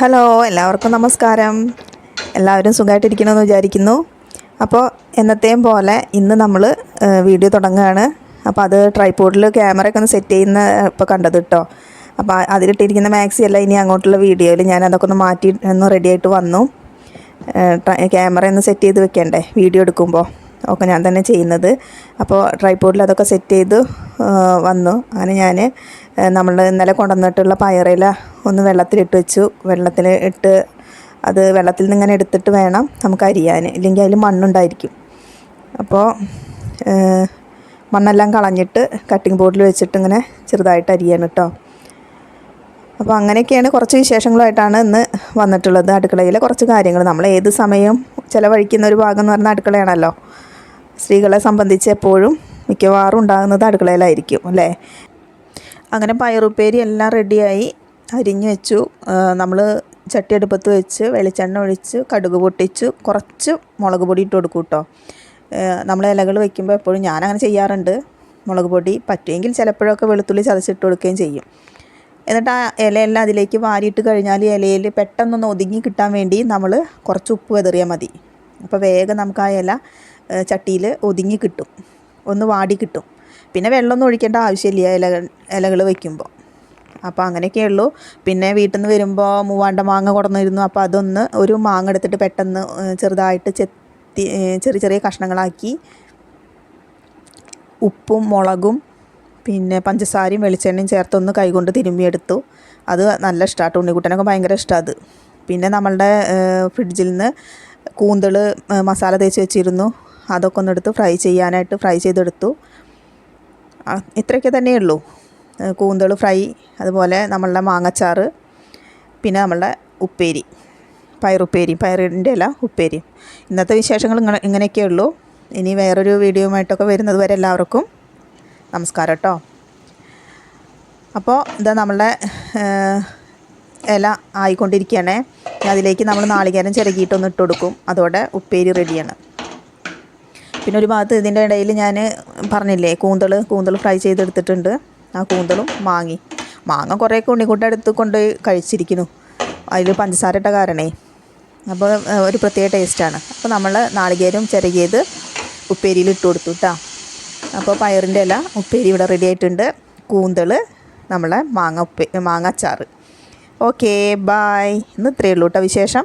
Hello എല്ലാവർക്കും നമസ്കാരം. എല്ലാവരും സുഖമായിട്ടിരിക്കണമെന്ന് വിചാരിക്കുന്നു. അപ്പോൾ എന്നത്തെയും പോലെ ഇന്ന് നമ്മൾ വീഡിയോ തുടങ്ങുകയാണ്. അപ്പോൾ അത് ട്രൈപോഡിൽ ക്യാമറയൊക്കെ ഒന്ന് സെറ്റ് ചെയ്യുന്ന ഇപ്പോൾ കണ്ടത് കേട്ടോ അപ്പോൾ അതിലിട്ടിരിക്കുന്ന മാക്സി അല്ല ഇനി അങ്ങോട്ടുള്ള വീഡിയോയിൽ ഞാൻ അതൊക്കെ ഒന്ന് മാറ്റി ഒന്ന് റെഡി ആയിട്ട് വന്നു. ക്യാമറ ഒന്ന് സെറ്റ് ചെയ്ത് വെക്കണ്ടേ വീഡിയോ എടുക്കുമ്പോൾ ഒക്കെ ഞാൻ തന്നെ ചെയ്യുന്നത്. അപ്പോൾ ട്രൈപോഡിൽ അതൊക്കെ സെറ്റ് ചെയ്ത് വന്നു. അങ്ങനെ ഞാൻ നമ്മൾ ഇന്നലെ കൊണ്ടുവന്നിട്ടുള്ള പയറില ഒന്ന് വെള്ളത്തിലിട്ട് വെച്ചു. വെള്ളത്തിൽ ഇട്ട് അത് വെള്ളത്തിൽ നിന്ന് ഇങ്ങനെ എടുത്തിട്ട് വേണം നമുക്ക് അരിയാൻ. ഇല്ലെങ്കിൽ അതിൽ മണ്ണുണ്ടായിരിക്കും. അപ്പോൾ മണ്ണെല്ലാം കളഞ്ഞിട്ട് കട്ടിംഗ് ബോർഡിൽ വെച്ചിട്ട് ഇങ്ങനെ ചെറുതായിട്ട് അരിയാണ് കേട്ടോ അപ്പോൾ അങ്ങനെയൊക്കെയാണ് കുറച്ച് വിശേഷങ്ങളായിട്ടാണ് ഇന്ന് വന്നിട്ടുള്ളത് അടുക്കളയിലെ. കുറച്ച് കാര്യങ്ങൾ നമ്മൾ ഏത് സമയവും ചിലവഴിക്കുന്ന ഒരു ഭാഗം എന്ന് പറഞ്ഞാൽ അടുക്കളയാണല്ലോ. സ്ത്രീകളെ സംബന്ധിച്ച് എപ്പോഴും മിക്കവാറും ഉണ്ടാകുന്നത് അടുക്കളയിലായിരിക്കും അല്ലേ? അങ്ങനെ പയറുപ്പേരി എല്ലാം റെഡിയായി അരിഞ്ഞു വെച്ചു. നമ്മൾ ചട്ടി അടുപ്പത്ത് വെച്ച് വെളിച്ചെണ്ണ ഒഴിച്ച് കടുക് പൊട്ടിച്ച് കുറച്ച് മുളക് പൊടി ഇട്ട് കൊടുക്കും കേട്ടോ. നമ്മൾ ഇലകൾ വെക്കുമ്പോൾ എപ്പോഴും ഞാനങ്ങനെ ചെയ്യാറുണ്ട്. മുളക് പൊടി പറ്റുമെങ്കിൽ ചിലപ്പോഴൊക്കെ വെളുത്തുള്ളി ചതച്ചിട്ട് കൊടുക്കുകയും ചെയ്യും. എന്നിട്ട് ആ ഇലയെല്ലാം അതിലേക്ക് വാരിയിട്ട് കഴിഞ്ഞാൽ ഇലയിൽ പെട്ടെന്നൊന്ന് ഒതുങ്ങി കിട്ടാൻ വേണ്ടി നമ്മൾ കുറച്ച് ഉപ്പ് വെതറിയാൽ മതി. അപ്പോൾ വേഗം നമുക്ക് ആ ഇല ചട്ടിയിൽ ഒതുങ്ങി കിട്ടും. ഒന്ന് വാടി കിട്ടും. പിന്നെ വെള്ളമൊന്നും ഒഴിക്കേണ്ട ആവശ്യമില്ല ഇലകൾ ഇലകൾ വയ്ക്കുമ്പോൾ. അപ്പോൾ അങ്ങനെയൊക്കെ ഉള്ളൂ. പിന്നെ വീട്ടിൽ നിന്ന് വരുമ്പോൾ മൂവാണ്ട മാങ്ങ കൊണ്ടുവന്നിരുന്നു അപ്പോൾ അതൊന്ന് ഒരു മാങ്ങ എടുത്തിട്ട് പെട്ടെന്ന് ചെറുതായിട്ട് ചെത്തി ചെറിയ ചെറിയ കഷ്ണങ്ങളാക്കി ഉപ്പും മുളകും പിന്നെ പഞ്ചസാരയും വെളിച്ചെണ്ണയും ചേർത്തൊന്ന് കൈകൊണ്ട് തിരുമ്മിയെടുത്തു അത് നല്ല ഇഷ്ടമാണ്. ഉണ്ണിക്കുട്ടനൊക്കെ ഭയങ്കര ഇഷ്ടമാണ് അത്. പിന്നെ നമ്മളുടെ ഫ്രിഡ്ജിൽ നിന്ന് കൂന്തൾ മസാല തേച്ച് വെച്ചിരുന്നു. അതൊക്കെ ഒന്ന് എടുത്ത് ഫ്രൈ ചെയ്യാനായിട്ട് ഫ്രൈ ചെയ്തെടുത്തു. ഇത്രയൊക്കെ തന്നെയുള്ളൂ. കൂന്തൾ ഫ്രൈ അതുപോലെ നമ്മളുടെ മാങ്ങച്ചാറ് പിന്നെ നമ്മളുടെ ഉപ്പേരി പയറുപ്പേരി പയറിന്റെ ഇല ഉപ്പേരി. ഇന്നത്തെ വിശേഷങ്ങൾ ഇങ്ങനെ ഇങ്ങനെയൊക്കെ ഉള്ളൂ. ഇനി വേറൊരു വീഡിയോയുമായിട്ടൊക്കെ വരുന്നത് വരെ എല്ലാവർക്കും നമസ്കാരം കേട്ടോ. അപ്പോൾ ഇതാ നമ്മളുടെ ഇല ആയിക്കൊണ്ടിരിക്കുകയാണേ. അതിലേക്ക് നമ്മൾ നാളികേരം ചിരകിയിട്ടൊന്ന് ഇട്ട് കൊടുക്കും. അതോടെ ഉപ്പേരി റെഡിയാണ് പിന്നെ ഒരു ഭാഗത്ത് ഇതിന്റെ ഇടയിൽ ഞാൻ പറഞ്ഞില്ലേ കൂന്തൾ കൂന്തൾ ഫ്രൈ ചെയ്തെടുത്തിട്ടുണ്ട്. ആ കൂന്തളും മാങ്ങി. മാങ്ങ കുറേയൊക്കെ ഉണ്ണിക്കുട്ട എടുത്ത് കൊണ്ടുപോയി കഴിച്ചിരിക്കുന്നു. അതിൽ പഞ്ചസാര ഇട്ട കാരണേ. അപ്പോൾ ഒരു പ്രത്യേക ടേസ്റ്റാണ് അപ്പോൾ നമ്മൾ നാളികേരം ചിരകിയത് ഉപ്പേരിയിൽ ഇട്ട് കൊടുത്തു കേട്ടോ അപ്പോൾ പയറിന്റെ ഇല ഉപ്പേരി ഇവിടെ റെഡി ആയിട്ടുണ്ട്. കൂന്തൾ നമ്മളെ മാങ്ങ ഉപ്പേ മാങ്ങ അച്ചാറ്. ഓക്കേ ബായ് ഇന്ന് ഇത്രയേ ഉള്ളൂ കേട്ടോ വിശേഷം.